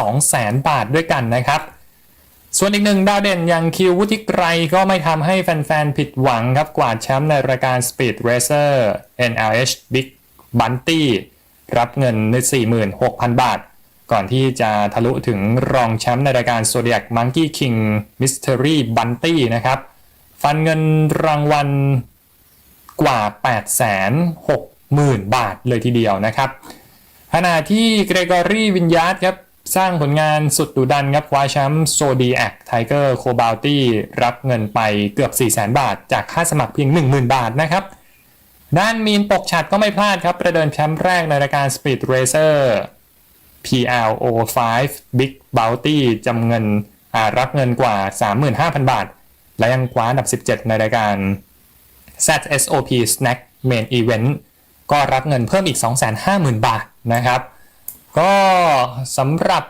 200,000บาทด้วยกันนะครับ ส่วนอีกหนึ่งดาวเด่นอย่างคิววุฒิไกรก็ไม่ทำให้แฟนๆ ผิดหวังครับกวาดแชมป์ในรายการ Speed Racer NLH Big Bunty รับเงินใน 46,000 บาท ก่อนที่จะทะลุถึงรองแชมป์ในรายการ Zodiac Monkey King Mystery Bunty นะครับ ฟันเงินรางวัลกว่า 860,000 บาทเลยทีเดียวนะครับขณะที่เกรกอรี่วินยาร์ดครับ สร้างผลงานสุดดุดันครับคว้าแชมป์โซดีแอคไทเกอร์โคบาลตี้รับเงินไปเกือบ 400,000 บาท จากค่าสมัครเพียง 10,000 บาทนะครับด้านมีนปกฉัดก็ไม่พลาดครับ ประเดิมแชมป์แรกในรายการ Speed Racer PLO 5 Big Bounty จำเงินรับเงินกว่า 35,000 บาท และยังคว้าอันดับ 17 ในรายการ ZSOP Snack Main Event ก็รับเงินเพิ่มอีก 250,000 บาทนะครับ ก็สำหรับ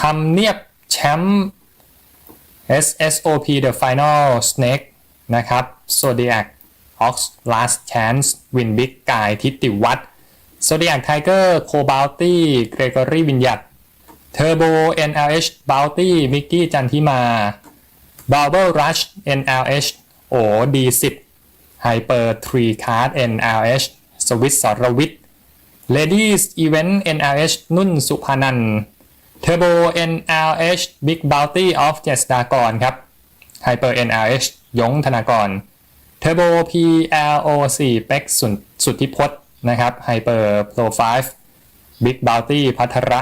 ทำเนียบแชมป์ SSOP The Final Snake นะครับ Zodiac Ox Last Chance Win Big กายทิติวัฒน์ Zodiac Tiger Cobalty Gregory วิญญัต Turbo NLH Bounty มิกกี้จันทิมา Bubble Rush NLH โอ D10 Hyper 3 Card NLH สวิตสรวิทย์ Ladies Event NLH นุ่นสุภานันท์ Turbo NLH Big Bounty of เจษดากรครับ Hyper NLH ยงธนากร Turbo PLO4 เป็กสุสุทธิพจน์นะครับ Hyper Pro 5 Big Bounty พัทระ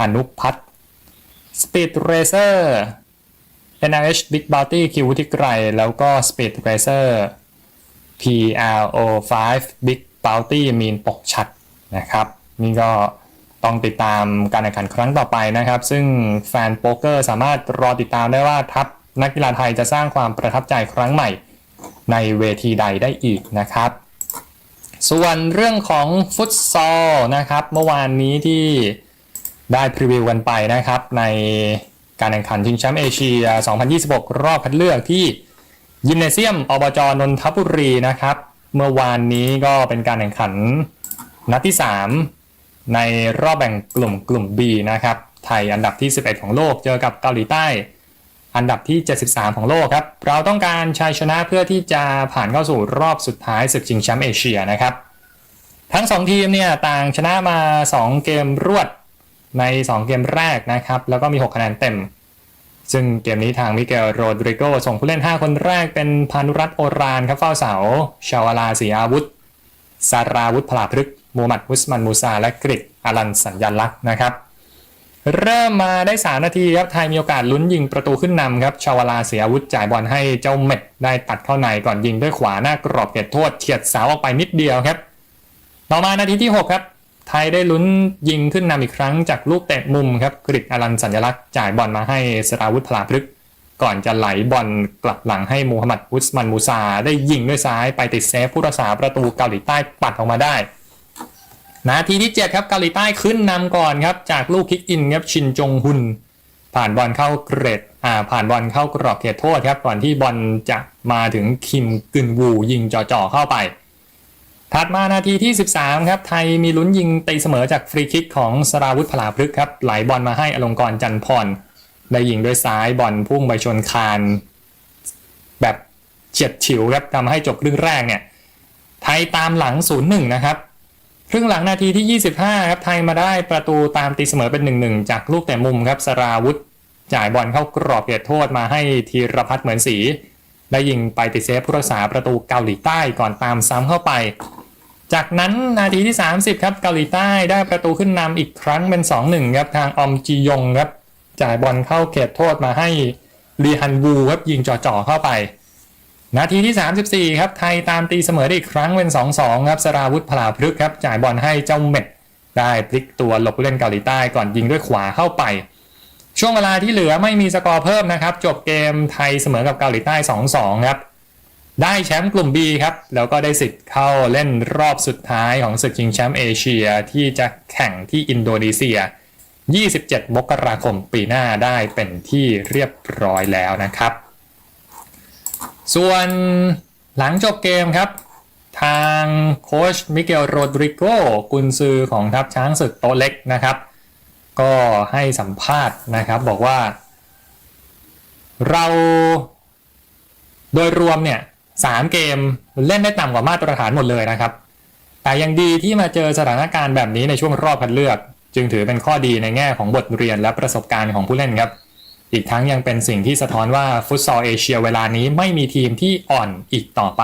อนุพัฒน์ Speed Racer NLH Big Bounty คิววุฒิไกรแล้วก็ Speed Racer PLO5 Big Bounty มีนปกชัด นะครับนี่ก็ต้องติดตามการแข่งขันครั้งต่อไปนะครับ ซึ่งแฟนโป๊กเกอร์สามารถรอติดตามได้ว่าทัพนักกีฬาไทยจะสร้างความประทับใจครั้งใหม่ในเวทีใดได้อีกนะครับ ส่วนเรื่องของฟุตซอลนะครับ เมื่อวานนี้ที่ได้พรีวิวกันไปนะครับ ในการแข่งขันชิงแชมป์เอเชีย 2026 รอบคัดเลือกที่ยิมเนเซียมอบจนนทบุรีนะครับ เมื่อวานนี้ก็เป็นการแข่งขัน นัดที่ 3 ในรอบแบ่งกลุ่มกลุ่ม B นะครับ ไทยอันดับที่ 11 ของโลกเจอกับเกาหลีใต้ อันดับที่ 73 ของโลกครับ เราต้องการชัยชนะเพื่อที่จะผ่านเข้าสู่รอบสุดท้ายศึกชิงแชมป์เอเชียนะครับ ทั้ง 2 ทีมเนี่ยต่างชนะมา 2 เกมรวดใน 2 เกมแรกนะครับ แล้วก็มี 6 คะแนนเต็ม ซึ่งเกมนี้ทางมิเกลโรดริโกส่งผู้เล่น 5 คนแรกเป็นพานุรัตโอรานครับเฝ้าเสา ชาวลาสีอาวุธสาราวุธพลาพฤกษ์ มูฮัมหมัดอุสมันมูซา และกริกอารันสัญญลักษณ์นะครับ เริ่มมาได้ 3 นาทีครับไทยมีโอกาสลุ้นยิงประตูขึ้นนำครับชาวลาเสียอาวุธจ่ายบอลให้เจ้าเม็ดได้ตัดเข้าในก่อนยิงด้วยขวาหน้ากรอบเขตโทษเฉียดเสาออกไปนิดเดียวครับ ต่อมานาทีที่ 6 ครับไทยได้ลุ้นยิงขึ้นนำอีกครั้งจากลูกเตะมุมครับกริกอารันสัญลักษณ์จ่ายบอลมาให้สราวุธพลาพฤกษ์ก่อนจะไหลบอลกลับหลังให้มูฮัมหมัดอุสมันมูซา ได้ยิงด้วยซ้ายไปติดเซฟผู้รักษาประตูเกาหลีใต้ปัดออกมาได้ นาทีที่ 7 ครับเกาหลีใต้ขึ้นนำก่อนครับ จากลูกคิกอินครับชินจงฮุน ผ่านบอลเข้าเกรดอ่าผ่านบอลเข้ากรอบเขตโทษครับก่อนที่บอลจะมาถึงคิมกึนวูยิงจ่อๆเข้าไป ถัดมานาทีที่ 13 ครับ ไทยมีลุ้นยิงตีเสมอจากฟรีคิกของสราวุธพลาพฤกครับไหลบอลมาให้อลงกรจันพรได้ยิงด้วยซ้ายบอลพุ่งไปชนคาน แบบเฉียดฉิวครับทำให้จบครึ่งแรกเนี่ยไทยตามหลัง 0-1 นะครับ ครึ่งหลังนาทีที่ 25 ครับ ไทยมาได้ประตูตามตีเสมอเป็น 1-1 จากลูกแต่มุมครับสราวุธ จ่ายบอลเข้ากรอบเขตโทษมาให้ธีรพัฒน์เหมือนสีได้ยิงไปติดเซฟผู้รักษาประตูเกาหลีใต้ก่อนตามซ้ำเข้าไป จากนั้นนาทีที่ 30 ครับเกาหลีใต้ได้ประตูขึ้นนำอีกครั้งเป็น 2-1 ครับทางออมจียงครับจ่ายบอลเข้าเขตโทษมาให้ลีฮันวูครับยิงจ่อๆเข้าไป นาทีที่ 34 ครับ ไทยตามตีเสมอได้อีกครั้งเป็น 2-2 ครับสราวุธพลาพฤกษ์ครับ จ่ายบอลให้เจ้าเม็ด ได้พลิกตัวหลบเล่นเกาหลีใต้ก่อนยิงด้วยขวาเข้าไป ช่วงเวลาที่เหลือไม่มีสกอร์เพิ่มนะครับ จบเกมไทยเสมอกับเกาหลีใต้ 2-2 ครับ ได้แชมป์กลุ่ม B ครับ แล้วก็ได้สิทธิ์เข้าเล่นรอบสุดท้ายของศึกชิงแชมป์เอเชียที่จะแข่งที่อินโดนีเซีย 27 มกราคมปีหน้าได้เป็นที่เรียบร้อยแล้วนะครับ ส่วนหลังจบเกมครับ ทางโค้ชมิเกลโรดริโกกุนซือของทัพช้างศึกโตเล็กนะครับ ก็ให้สัมภาษณ์นะครับบอกว่า เราโดยรวมเนี่ยสามเกมเล่นได้ต่ำกว่ามาตรฐานหมดเลยนะครับ แต่ยังดีที่มาเจอสถานการณ์แบบนี้ในช่วงรอบคัดเลือก จึงถือเป็นข้อดีในแง่ของบทเรียนและประสบการณ์ของผู้เล่นครับ อีกทั้งยังเป็นสิ่งที่สะท้อนว่าฟุตซอลเอเชียเวลานี้ไม่มีทีมที่อ่อนอีกต่อไป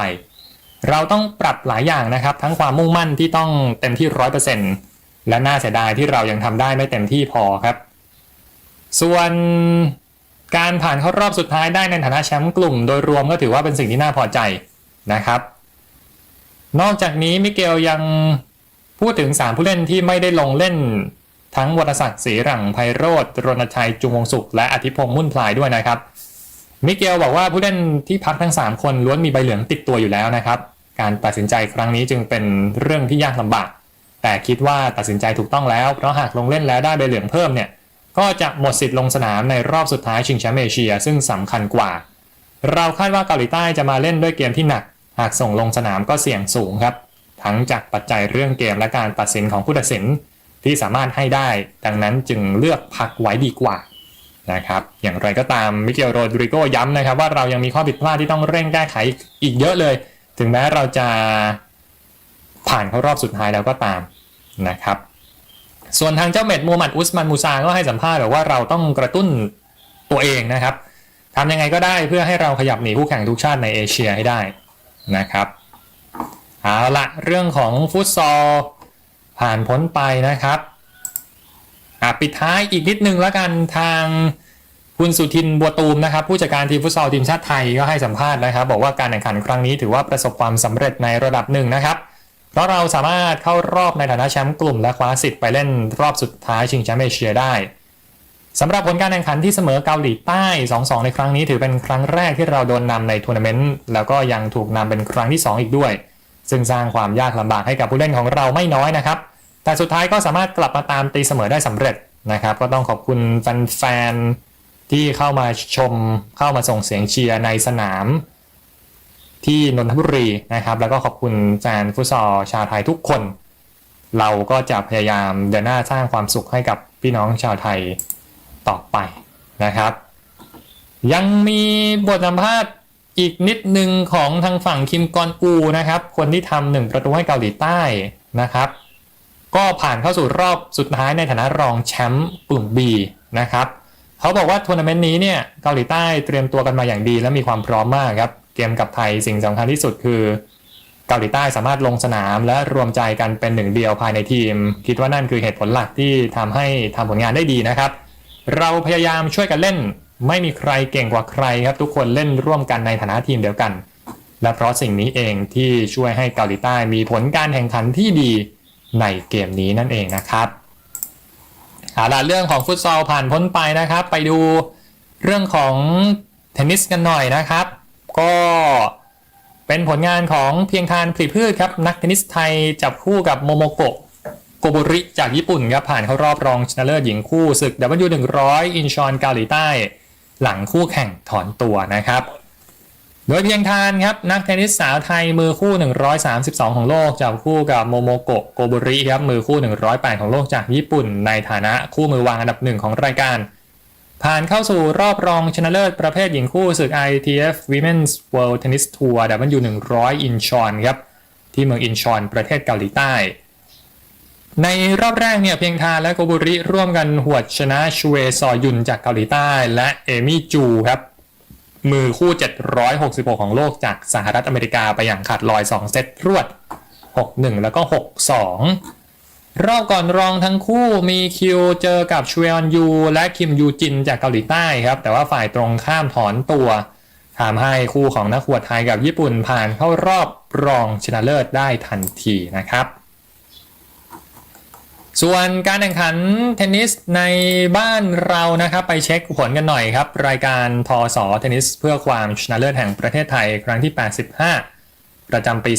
เราต้องปรับหลายอย่างนะครับ ทั้งความมุ่งมั่นที่ต้องเต็มที่ร้อยเปอร์เซ็นต์และน่าเสียดายที่เรายังทำได้ไม่เต็มที่พอครับ ส่วนการผ่านเข้ารอบสุดท้ายได้ในฐานะแชมป์กลุ่ม โดยรวมก็ถือว่าเป็นสิ่งที่น่าพอใจนะครับ นอกจากนี้มิเกลยังพูดถึง 3 ผู้เล่นที่ไม่ได้ลงเล่น ทั้งวรศักดิ์ศรีหลังไพโรธรณชัยจุงวงสุข และอธิพงษ์มุ่นพลายด้วยนะครับ มิเกลบอกว่าผู้เล่นที่พักทั้ง 3 คนล้วนมีใบเหลืองติดตัวอยู่แล้วนะครับ การตัดสินใจครั้งนี้จึงเป็นเรื่องที่ยากลำบาก แต่คิดว่าตัดสินใจถูกต้องแล้ว เพราะหากลงเล่นแล้วได้ใบเหลืองเพิ่มเนี่ย ก็จะหมดสิทธิ์ลงสนามในรอบสุดท้ายชิงแชมป์เอเชีย ซึ่งสำคัญกว่า เราคาดว่าเกาหลีใต้จะมาเล่นด้วยเกมที่หนัก หากส่งลงสนามก็เสี่ยงสูงครับ ทั้งจากปัจจัยเรื่องเกมและการตัดสินของผู้ตัดสิน ที่สามารถให้ได้ ดังนั้นจึงเลือกพักไว้ดีกว่านะครับอย่างไรก็ตามมิเกลโรดริโกย้ำนะครับ ว่าเรายังมีข้อผิดพลาดที่ต้องเร่งแก้ไขอีกเยอะเลย ถึงแม้เราจะผ่านเข้ารอบสุดท้ายแล้วก็ตามนะครับ ส่วนทางเจ้าเม็ดมูฮัมหมัดอุสมันมูซาก็ให้สัมภาษณ์แบบว่าเราต้องกระตุ้นตัวเองนะครับทำยังไงก็ได้เพื่อให้เราขยับหนีคู่แข่งทุกชาติในเอเชียให้ได้นะครับเอาละเรื่องของฟุตซอล ผ่านพ้นไปนะครับอะปิดท้ายอีกนิดนึงแล้วกันทางคุณสุทินบัวตูมนะครับผู้จัดการทีมฟุตซอลทีมชาติไทยก็ให้สัมภาษณ์นะครับ บอกว่าการแข่งขันครั้งนี้ถือว่าประสบความสำเร็จในระดับหนึ่งนะครับ เพราะเราสามารถเข้ารอบในฐานะแชมป์กลุ่มและคว้าสิทธิ์ไปเล่นรอบสุดท้ายชิงแชมป์เอเชียได้สำหรับผลการแข่งขันที่เสมอเกาหลีใต้ 2-2 ในครั้งนี้ถือเป็นครั้งแรกที่เราโดนนำในทัวร์นาเมนต์แล้วก็ยังถูกนำเป็นครั้งที่ 2 อีกด้วย ซึ่งสร้างความยากลำบากให้กับผู้เล่นของเราไม่น้อยนะครับ แต่สุดท้ายก็สามารถกลับมาตามตีเสมอได้สำเร็จนะครับ ก็ต้องขอบคุณแฟนๆที่เข้ามาชมเข้ามาส่งเสียงเชียร์ในสนาม ที่นนทบุรีนะครับ แล้วก็ขอบคุณแฟนฟุตซอลชาวไทยทุกคน เราก็จะพยายามเดินหน้าสร้างความสุขให้กับพี่น้องชาวไทยต่อไปนะครับ ยังมีบทสัมภาษณ์อีกนิดหนึ่งของทางฝั่งคิมกอนอูนะครับ คนที่ทำหนึ่งประตูให้เกาหลีใต้นะครับ ก็ผ่านเข้าสู่รอบสุดท้ายในฐานะรองแชมป์กลุ่ม B นะครับเขาบอกว่าทัวร์นาเมนต์นี้เนี่ยเกาหลีใต้เตรียมตัวกันมาอย่างดี และมีความพร้อมมากครับเกมกับไทยสิ่งสำคัญที่สุดคือ เกาหลีใต้สามารถลงสนามและรวมใจกันเป็นหนึ่งเดียวภายในทีม คิดว่านั่นคือเหตุผลหลักที่ทำให้ทำผลงานได้ดีนะครับ เราพยายามช่วยกันเล่น ไม่มีใครเก่งกว่าใครครับ ทุกคนเล่นร่วมกันในฐานะทีมเดียวกัน และเพราะสิ่งนี้เองที่ช่วยให้เกาหลีใต้มีผลการแข่งขันที่ดี ในเกมนี้นั่นเองนะครับเอาละเรื่องของฟุตซอลผ่านพ้นไปนะครับ ไปดูเรื่องของเทนนิสกันหน่อยนะครับ ก็เป็นผลงานของเพียงทานผลิพืชครับ นักเทนนิสไทยจับคู่กับโมโมโกะโกโบริจากญี่ปุ่นครับผ่านเข้ารอบรองชนะเลิศหญิงคู่ศึก W100 อินชอนเกาหลีใต้ หลังคู่แข่งถอนตัวนะครับ โดยเพียงทานครับ นักเทนนิสสาวไทยมือคู่ 132 ของโลกจับคู่กับโมโมโกะโกโบริครับมือคู่ 108 ของโลกจากญี่ปุ่น ในฐานะคู่มือวางอันดับหนึ่งของรายการ ผ่านเข้าสู่รอบรองชนะเลิศประเภทหญิงคู่ศึก ITF Women's World Tennis Tour W100 อินชอนครับที่เมืองอินชอนประเทศเกาหลีใต้ ในรอบแรกเนี่ยเพียงทานและโกบุริร่วมกันหวดชนะชเอซอยุนจากเกาหลีใต้ และเอมี่จูครับ มือคู่ 766 ของโลกจากสหรัฐอเมริกาไปอย่างขาดลอย 2 เซตรวด 6-1 แล้วก็ 6-2 รอบก่อนรองทั้งคู่มีคิวเจอกับชเวอนยูและคิมยูจินจากเกาหลีใต้ครับ แต่ว่าฝ่ายตรงข้ามถอนตัวทำให้คู่ของนักขวดไทยกับญี่ปุ่นผ่านเข้ารอบรองชนะเลิศได้ทันทีนะครับ ส่วนการแข่งขันเทนนิสในบ้านเรานะครับไปเช็คผลกันหน่อยครับ รายการทอสอเทนนิสเพื่อความชนะเลิศแห่งประเทศไทยครั้งที่ 85 ประจำปี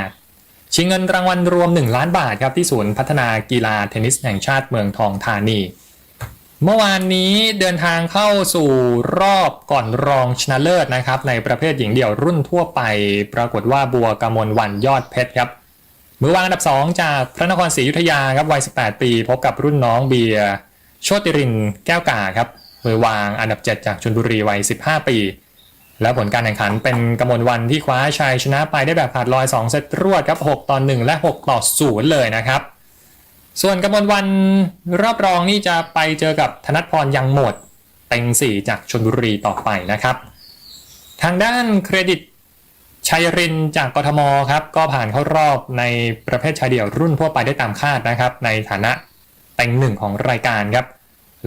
2568 ชิงเงินรางวัลรวม 1 ล้านบาทครับที่ศูนย์พัฒนากีฬาเทนนิสแห่งชาติเมืองทองธานี เมื่อวานนี้เดินทางเข้าสู่รอบก่อนรองชนะเลิศนะครับในประเภทหญิงเดี่ยวรุ่นทั่วไป ปรากฏว่าบัวกมลวันยอดเพชรครับ มือวางอันดับ 2 จากพระนครศรีอยุธยาครับวัย 18 ปี พบกับรุ่นน้องเบียร์โชติรินแก้วกาครับมือวางอันดับ 7 จากชนบุรีวัย 15 ปี และผลการแข่งขันเป็นกำมลวันที่คว้าชัยชนะไปได้แบบขาดลอย 2 เซตรวดครับ 6 ต่อ 1 และ 6 ต่อ 0 เลยนะครับ ส่วนกำมลวันรอบรองนี่จะไปเจอกับธนัทพรยังหมดเต็ง4 จากชนบุรีต่อไปนะครับ ทางด้านเครดิต ชัยรินจากกทมครับก็ผ่านเข้ารอบในประเภทชายเดี่ยวรุ่นทั่วไปได้ตามคาดนะครับ ในฐานะเต็งหนึ่งของรายการครับ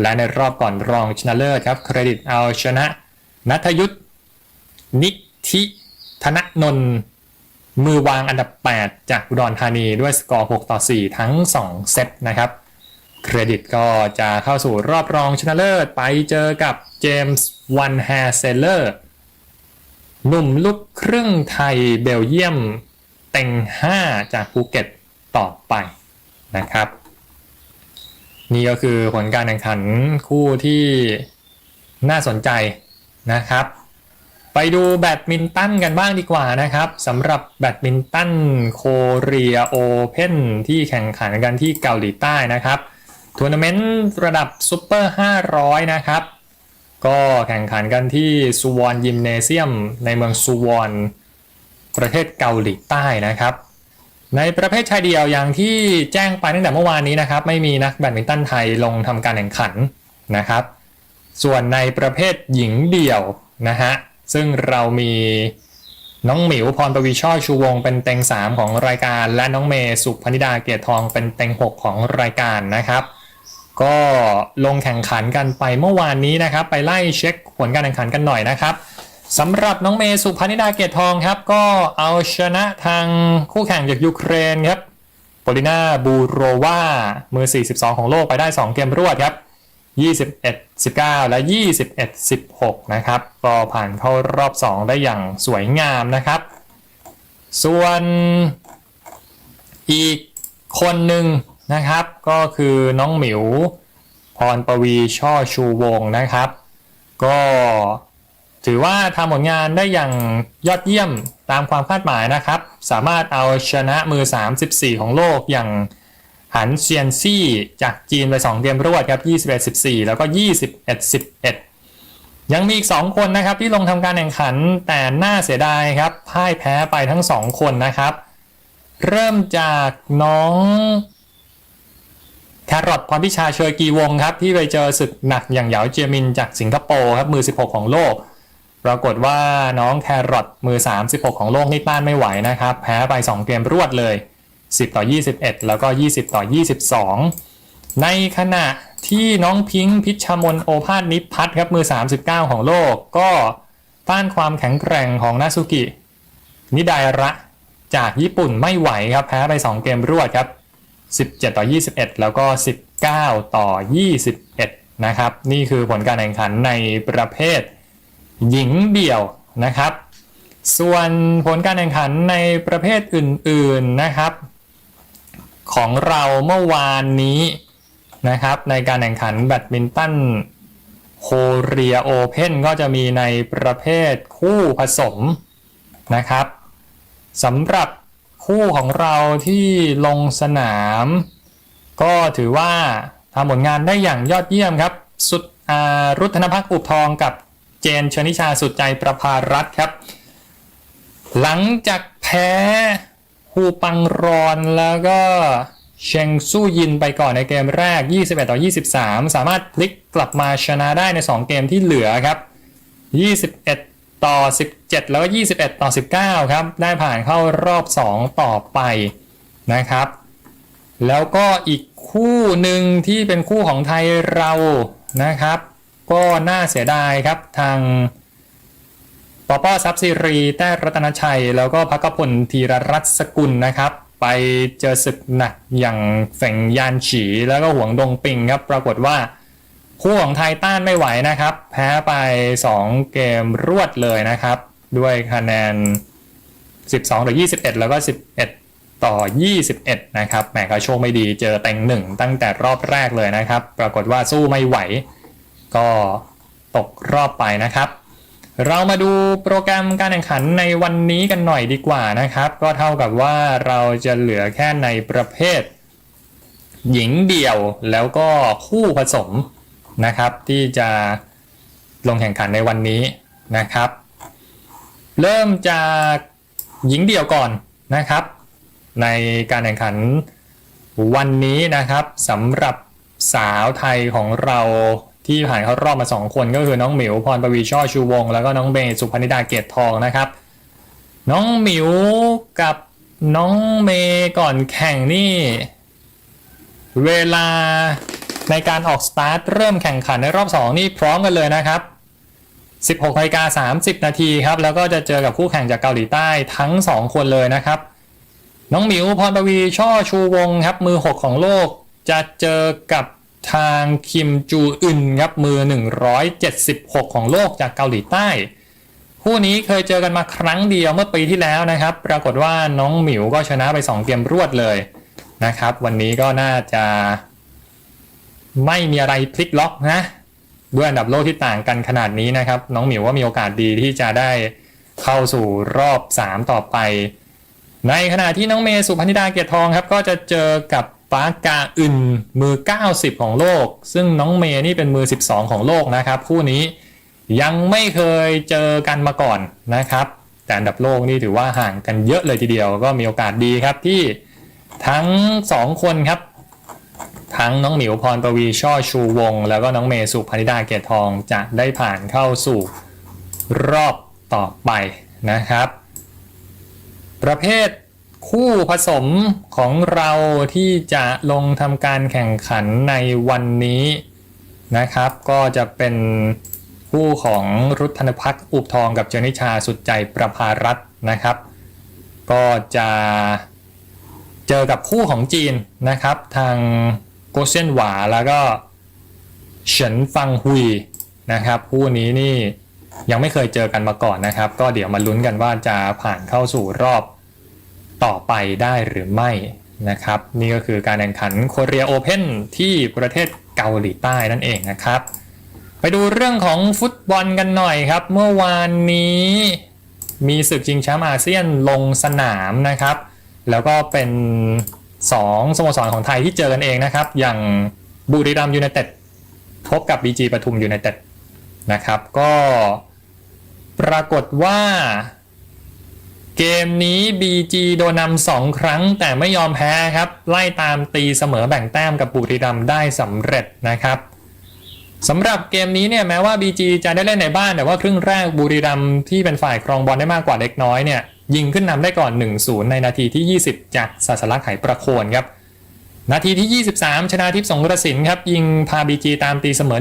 และในรอบก่อนรองชนะเลิศครับเครดิตเอาชนะนัทยุทธนิธิธนนนท์มือวางอันดับ 8 จากอุดรธานีด้วยสกอร์ 6 ต่อ 4 ทั้ง 2 เซตนะครับ เครดิตก็จะเข้าสู่รอบรองชนะเลิศไปเจอกับเจมส์วันแฮเซเลอร์ หนุ่มลูกครึ่งไทยเบลเยียมเต็ง 5 จากภูเก็ตต่อไปนะครับ นี่ก็คือผลการแข่งขันคู่ที่น่าสนใจนะครับ ไปดูแบดมินตันกันบ้างดีกว่านะครับสำหรับแบดมินตันโคเรียโอเพนที่แข่งขันกันที่เกาหลีใต้นะครับทัวร์นาเมนต์ระดับซูเปอร์ 500 นะครับ ก็แข่งขันกันที่ซูวอนยิมเนเซียมในเมืองซูวอนประเทศเกาหลีใต้นะครับ ในประเภทชายเดียวอย่างที่แจ้งไปตั้งแต่เมื่อวานนี้นะครับ ไม่มีนักแบดมินตันไทยลงทำการแข่งขันนะครับ ส่วนในประเภทหญิงเดี่ยวนะฮะซึ่งเรามีน้องหมิวพรประวีช่อชูวงเป็นเต็ง 3 ของรายการ และน้องเมย์สุพนิดาเกียรติทองเป็นเต็ง 6 ของรายการนะครับ ก็ลงแข่งขันกันไปเมื่อวานนี้นะครับ ไปไล่เช็คผลการแข่งขันกันหน่อยนะครับสำหรับน้องเมย์สุพนิดาเกตทองครับ ก็เอาชนะทางคู่แข่งจากยูเครนครับโปลิน่าบูโรวามือ 42 ของโลกไปได้ 2 เกมรวดครับ 21 19 และ 21 16 นะครับ ก็ผ่านเข้ารอบ 2 ได้อย่างสวยงามนะครับ ส่วนอีกคนหนึ่ง นะครับ ก็คือน้องหมิว พรปวีช่อชูวงนะครับ ก็ถือว่าทำผลงานได้อย่างยอดเยี่ยมตามความคาดหมายนะครับ สามารถเอาชนะมือ 34 ของโลกอย่างหันเซียนซี่จากจีนไป 2เกมรวดครับ 21 14 แล้วก็ 21 11 ยังมีอีก 2 คนนะครับที่ลงทำการแข่งขันแต่น่าเสียดายครับพ่ายแพ้ไปทั้ง 2 คนนะครับ เริ่มจากน้อง แครอทพรพิชาเชอกีวงครับ ที่ไปเจอศึกหนักอย่างเหยาเจียมินจากสิงคโปร์ครับ มือ 16 ของโลก ปรากฏว่าน้องแครอทมือ 36 ของโลกนี่ต้านไม่ไหวนะครับ แพ้ไป 2 เกมรวดเลย 10 ต่อ 21 แล้วก็ 20 ต่อ 22 ในขณะที่น้องพิงค์พิชมนโอภาสนิพัฒนครับมือ 39 ของโลกก็ต้านความแข็งแกร่งของนาซุกิ นิไดระจากญี่ปุ่นไม่ไหวครับ แพ้ไป 2 เกมรวดครับ 17 ต่อ 21 แล้วก็ 19 ต่อ 21 นะครับ นี่คือผลการแข่งขันในประเภทหญิงเดี่ยวนะครับ ส่วนผลการแข่งขันในประเภทอื่นๆนะครับ ของเราเมื่อวานนี้นะครับในการแข่งขันแบดมินตันโคเรียโอเพนก็จะมีในประเภทคู่ผสมนะครับสำหรับ คู่ของเราที่ลงสนาม ก็ถือว่าทำผลงานได้อย่างยอดเยี่ยมครับ สุดอารุธนพักอุบทองกับเจนชนิชาสุดใจประภารัตครับ หลังจากแพ้ฮูปังรอนแล้วก็เชงสู้ยินไปก่อนในเกมแรก 21 ต่อ 23 สามารถพลิกกลับมาชนะได้ใน 2 เกมที่เหลือครับ 21 ต่อ 17 แล้วก็ 21 ต่อ 19 ครับ ได้ผ่านเข้ารอบ 2 ต่อไปนะครับ แล้วก็อีกคู่หนึ่งที่เป็นคู่ของไทยเรานะครับ ก็น่าเสียดายครับทางปอปอซับซีรีแต้รัตนชัย แล้วก็พักพลธีรรัตน์สกุลนะครับ ไปเจอศึกหนักอย่างเฝงยานฉีแล้วก็หวงดงปิงครับ ปรากฏว่า คู่ของไทยต้านไม่ไหวนะครับ แพ้ไป 2 เกมรวดเลยนะครับ ด้วยคะแนน 12 ต่อ 21 แล้วก็ 11 ต่อ 21 นะครับแหมก็โชคไม่ดีเจอเต็งหนึ่งตั้งแต่รอบแรกเลยนะครับ ปรากฏว่าสู้ไม่ไหว ก็ตกรอบไปนะครับเรามาดูโปรแกรมการแข่งขันในวันนี้กันหน่อยดีกว่านะครับ ก็เท่ากับว่าเราจะเหลือแค่ในประเภท หญิงเดี่ยวแล้วก็คู่ผสม นะครับ ที่จะลงแข่งขันในวันนี้นะครับ เริ่มจากหญิงเดี่ยวก่อนนะครับ ในการแข่งขันวันนี้นะครับสำหรับสาวไทยของเราที่ผ่านเข้ารอบมา 2 คนก็คือน้องหมิวพรปวีช่อชูวง แล้วก็น้องเบย์สุพนิดาเกตทองนะครับ น้องหมิวกับน้องเมย์ก่อนแข่งนี่ เวลา ในการออกสตาร์ทเริ่มแข่งขันในรอบ 2 นี่พร้อมกันเลยนะครับ 16นาฬิกา30 นาทีครับ แล้วก็จะเจอกับคู่แข่งจากเกาหลีใต้ทั้ง 2 คนเลยนะครับ น้องหมิวพรปวีช่อชูวงครับ มือ 6 ของโลก จะเจอกับทางคิมจูอึนครับ มือ 176 ของโลกจากเกาหลีใต้คู่นี้เคยเจอกันมาครั้งเดียวเมื่อปีที่แล้วนะครับ ปรากฏว่าน้องหมิวก็ชนะไป 2 เกมรวดเลยนะครับ วันนี้ก็น่าจะ ไม่มีอะไรพลิกล็อกนะด้วยอันดับโลกที่ต่างกันขนาดนี้นะครับ น้องหมิวว่ามีโอกาสดีที่จะได้เข้าสู่รอบ 3 ต่อไป ในขณะที่น้องเมย์สุพนิดาเกียรติทองครับ ก็จะเจอกับปากาอึนมือ 90 ของโลก ซึ่งน้องเมย์นี่เป็นมือ 12 ของโลกนะครับคู่นี้ยังไม่เคยเจอกันมาก่อนนะครับ แต่อันดับโลกนี่ถือว่าห่างกันเยอะเลยทีเดียว ก็มีโอกาสดีครับที่ทั้ง 2 คนครับ ทั้งน้องหมิวพรประวีช่อชูวง แล้วก็น้องเมย์สุพนิดาเกตทองจะได้ผ่านเข้าสู่รอบต่อไปนะครับ ประเภทคู่ผสมของเราที่จะลงทำการแข่งขันในวันนี้นะครับ ก็จะเป็นคู่ของรุธนพักษ์อุบทองกับเจนิชาสุดใจประภารัตนะครับ ก็จะเจอกับคู่ของจีนนะครับ ทาง กเซียนหวาแล้วก็เฉินฟังฮุยนะครับคู่นี้นี่ยังไม่เคยเจอกันมาก่อนนะครับ ก็เดี๋ยวมาลุ้นกันว่าจะผ่านเข้าสู่รอบต่อไปได้หรือไม่นะครับ นี่ก็คือการแข่งขันโคเรียโอเพนที่ประเทศเกาหลีใต้นั่นเองนะครับ ไปดูเรื่องของฟุตบอลกันหน่อยครับ เมื่อวานนี้มีศึกชิงแชมป์อาเซียนลงสนามนะครับ แล้วก็เป็น 2สโมสรของไทยที่เจอกันเองนะครับ อย่างบุรีรัมยูไนเต็ดพบกับ BG ปทุมยูไนเต็ดนะครับ ก็ปรากฏว่าเกมนี้ BG โดนนำสองครั้งแต่ไม่ยอมแพ้ครับ ไล่ตามตีเสมอแบ่งแต้มกับบุรีรัมได้สำเร็จนะครับสำหรับเกมนี้เนี่ยแม้ว่า BG จะได้เล่นในบ้านแต่ว่าครึ่งแรกบุรีรัมที่เป็นฝ่ายครองบอลได้มากกว่าเล็กน้อยเนี่ย ยิงขึ้นนำได้ก่อน 1-0 ในนาทีที่ 20 จากศาสลักไหประโคนครับ นาทีที่ 23 ชนาทิพย์สงกระสินครับ ยิงพา BG ตามตีเสมอ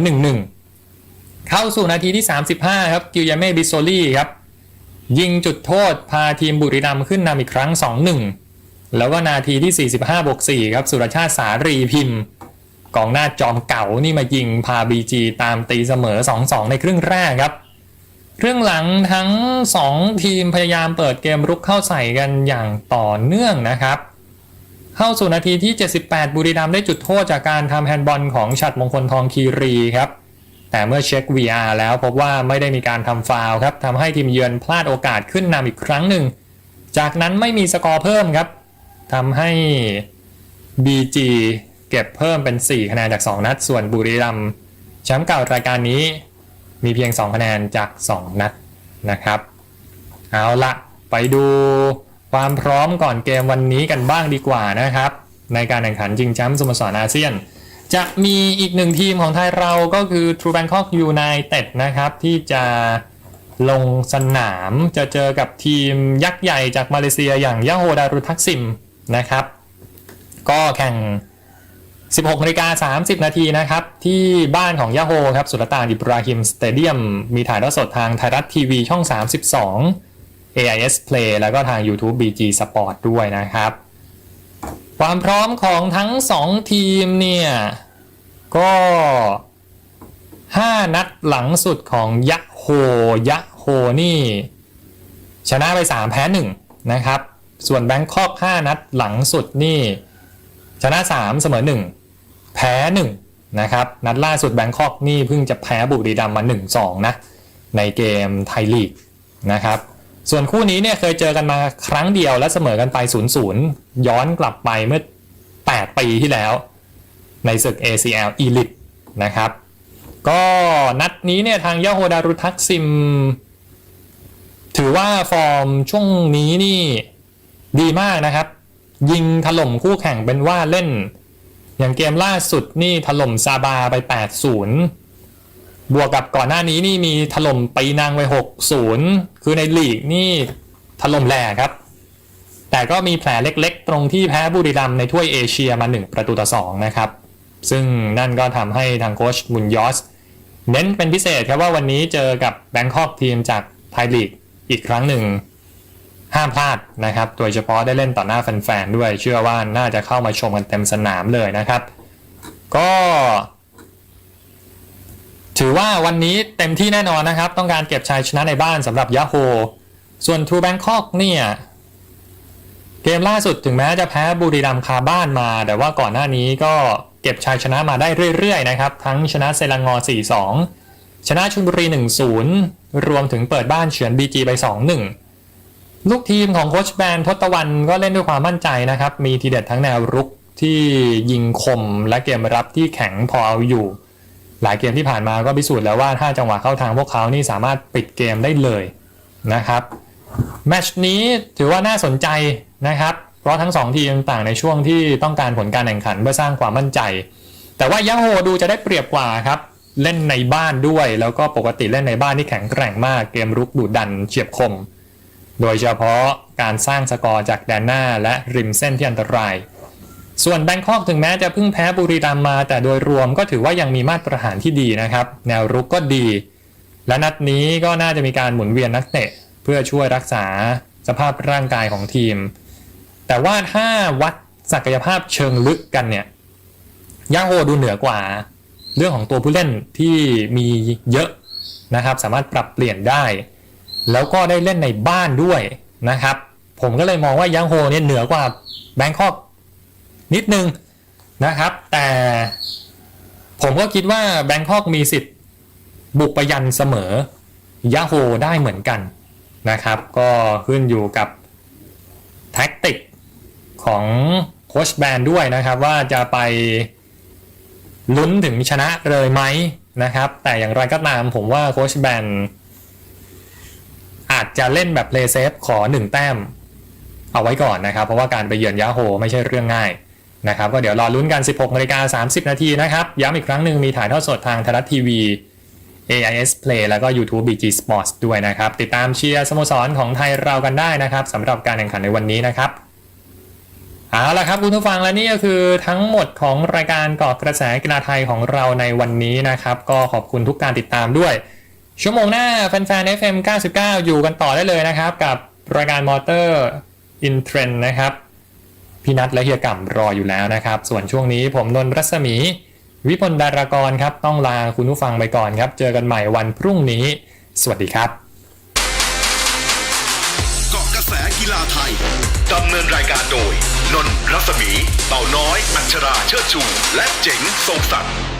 1-1 เข้าสู่นาทีที่ 35 ครับ กิลยาเม่บิโซลี่ครับ ยิงจุดโทษพาทีมบุรีรัมย์ขึ้นนำอีกครั้ง 2-1 แล้วก็นาทีที่ 45บวก4ครับ สุรชาติสารีพิมพ์กองหน้าจอมเก่านี่มายิงพา BG ตามตีเสมอ 2-2 ในครึ่งแรกครับ ครึ่องหลังทั้ง 2 ทีมพยายามเปิดเกมรุกเข้าใส่กันอย่างต่อเนื่องนะครับ เข้าสู่นาทีที่ 78 บุรีรัมย์ได้จุดโทษจากการทำแฮนด์บอลของฉัดมงคลทองคีรีครับ แต่เมื่อเช็ค VR แล้วพบว่าไม่ได้มีการทำฟาวครับทำให้ทีมเยือนพลาดโอกาสขึ้นนำอีกครั้งหนึ่ง จากนั้นไม่มีสกอร์เพิ่มครับทำให้ BG เก็บเพิ่มเป็น 4 คะแนนจาก 2 นัด ส่วนบุรีรัมย์แชมป์เก่ารายการนี้ มีเพียง 2 คะแนนจาก 2 นัดนะครับ เอาละไปดูความพร้อมก่อนเกมวันนี้กันบ้างดีกว่านะครับ ในการแข่งขันชิงแชมป์สโมสรอาเซียน จะมีอีกหนึ่งทีมของไทยเราก็คือ True Bangkok United นะครับ ที่จะลงสนามจะเจอกับทีมยักษ์ใหญ่จากมาเลเซียอย่างยะโฮดารุทักซิมนะครับ ก็แข่ง 16นาฬิกา30 นาทีนะครับ ที่บ้านของยะโฮครับสุลต่านอิบราฮิมสเตเดียม มีถ่ายทอดสดทางไทยรัฐทีวีช่อง 32 AIS Play แล้วก็ทาง YouTube BG Sport ด้วยนะครับ ความพร้อมของทั้ง 2 ทีมเนี่ย ก็ 5 นัดหลังสุดของยะโฮยะโฮนี่ ชนะไป 3 แพ้ 1 นะครับ ส่วนแบงคอก 5 นัดหลังสุดนี่ ชนะ 3 เสมอ 1 แพ้1นะครับนัดล่าสุดแบงคอกนี่เพิ่งจะแพ้บุรีรัมย์มา 1-2 นะ ในเกมไทยลีกนะครับส่วนคู่นี้เนี่ยเคยเจอกันมาครั้งเดียวและเสมอกันไป 0-0 ย้อนกลับไปเมื่อ 8 ปีที่แล้ว ในศึก ACL Elite นะครับ ก็นัดนี้เนี่ยทางยาโฮดารุทักซิม ถือว่าฟอร์มช่วงนี้นี่ดีมากนะครับ ยิงถล่มคู่แข่งเป็นว่าเล่น อย่างเกมล่าสุดนี่ถล่มซาบาไป 8-0 บวกกับก่อนหน้านี้นี่มีถล่มปีนางไป 6-0 คือในลีกนี่ถล่มแหลกครับ แต่ก็มีแผลเล็กๆ ตรงที่แพ้บุรีรัมในถ้วยเอเชียมา 1 ประตูต่อ 2 นะครับ ซึ่งนั่นก็ทำให้ทางโค้ชมุนยอส เน้นเป็นพิเศษครับว่าวันนี้เจอกับแบงคอกทีมจากไทยลีกอีกครั้งหนึ่ง ห้ามพลาดนะครับโดยเฉพาะได้เล่นต่อหน้าแฟนๆด้วย เชื่อว่าน่าจะเข้ามาชมกันเต็มสนามเลยนะครับ ก็ ถือว่าวันนี้เต็มที่แน่นอนนะครับ ต้องการเก็บชัยชนะในบ้านสำหรับยาโฮส่วนทูแบงคอกเนี่ยเกมล่าสุดถึงแม้จะแพ้บุรีรัมย์คาบ้านมา แต่ว่าก่อนหน้านี้ก็เก็บชัยชนะมาได้เรื่อยๆนะครับ ทั้งชนะเซลังงอ 4-2 ชนะชุนบุรี 1-0 รวมถึงเปิดบ้านเฉือน BG ไป 2-1 ลูกทีมของโคชแบนทศตวรรณก็เล่นด้วยความมั่นใจนะครับ มีทีเด็ดทั้งแนวรุกที่ยิงคมและเกมรับที่แข็งพอเอาอยู่ หลายเกมที่ผ่านมาก็พิสูจน์แล้วว่าถ้าจังหวะเข้าทางพวกเขานี่สามารถปิดเกมได้เลยนะครับแมชนี้ถือว่าน่าสนใจนะครับ เพราะทั้ง 2 ทีมต่างในช่วงที่ต้องการผลการแข่งขันเพื่อสร้างความมั่นใจ แต่ว่ายาโฮดูจะได้เปรียบกว่าครับ เล่นในบ้านด้วย แล้วก็ปกติเล่นในบ้านที่แข็งแกร่งมากเกมรุกดุดันเฉียบคม โดยเฉพาะการสร้างสกอร์จากแดนหน้าและริมเส้นที่อันตราย ส่วนแบงคอกถึงแม้จะเพิ่งแพ้บุรีรัมย์มา แต่โดยรวมก็ถือว่ายังมีมาตรฐานที่ดีนะครับ แนวรุกก็ดี และนัดนี้ก็น่าจะมีการหมุนเวียนนักเตะเพื่อช่วยรักษาสภาพร่างกายของทีม แต่ว่าถ้าวัดศักยภาพเชิงลึกกันเนี่ยย่าโฮดูเหนือกว่า เรื่องของตัวผู้เล่นที่มีเยอะนะครับ สามารถปรับเปลี่ยนได้ แล้วก็ได้เล่นในบ้านด้วยนะครับ ผมก็เลยมองว่ายังโฮเนี่ยเหนือกว่าแบงคอกนิดนึงนะครับ แต่ผมก็คิดว่าแบงคอกมีสิทธิ์บุกไปยันเสมอยาโฮได้เหมือนกันนะครับ ก็ขึ้นอยู่กับแท็กติกของโค้ชแบนด้วยนะครับว่าจะไปลุ้นถึงชนะเลยไหมนะครับ แต่อย่างไรก็ตามผมว่าโค้ชแบน อาจจะเล่นแบบ play safe ขอ 1 แต้ม เอาไว้ก่อนนะครับ เพราะว่าการไปเยือนยาโฮไม่ใช่เรื่องง่ายนะครับก็เดี๋ยวรอลุ้นกัน 16นาฬิกา30 นาทีนะครับ ย้ำอีกครั้งหนึ่งมีถ่ายทอดสดทางไทยรัฐทีวี AIS Play แล้วก็ YouTube BG Sports ด้วยนะครับ ติดตามเชียร์สโมสรของไทยเรากันได้นะครับสำหรับการแข่งขันในวันนี้นะครับเอาละครับคุณผู้ฟังและนี่ก็คือทั้งหมดของรายการเกาะกระแสกีฬาไทยของเราในวันนี้นะครับ ก็ขอบคุณทุกการติดตามด้วย ชั่วโมงหน้าแฟนๆ FM 99 อยู่กันต่อได้เลยนะครับ กับรายการมอเตอร์อินเทรนนะครับ พี่นัทและเฮียก่ำรออยู่แล้วนะครับ ส่วนช่วงนี้ผมนนท์รัศมี วิพลดารากรครับ ต้องลาคุณผู้ฟังไปก่อนครับ เจอกันใหม่วันพรุ่งนี้ สวัสดีครับเกาะกระแสกีฬาไทยดำเนินรายการโดย นนท์รัศมี เต่าน้อย อัชราเชิดชู และเจ๋งทรงศักดิ์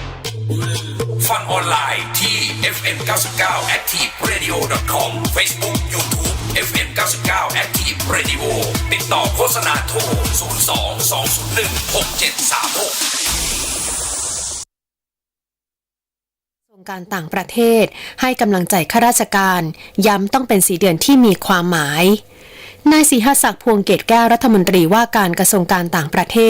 ฟังออนไลน์ที่ FM 99 Active Radio com Facebook YouTube FM 99 Active Radio ติดต่อโฆษณาโทร 02 201 6736การต่างประเทศให้กำลังใจข้าราชการ ย้ำต้องเป็นสีเดือนที่มีความหมาย นายศรีหศักดิ์พวงเกตแก้วรัฐมนตรีว่าการกระทรวงการต่างประเทศ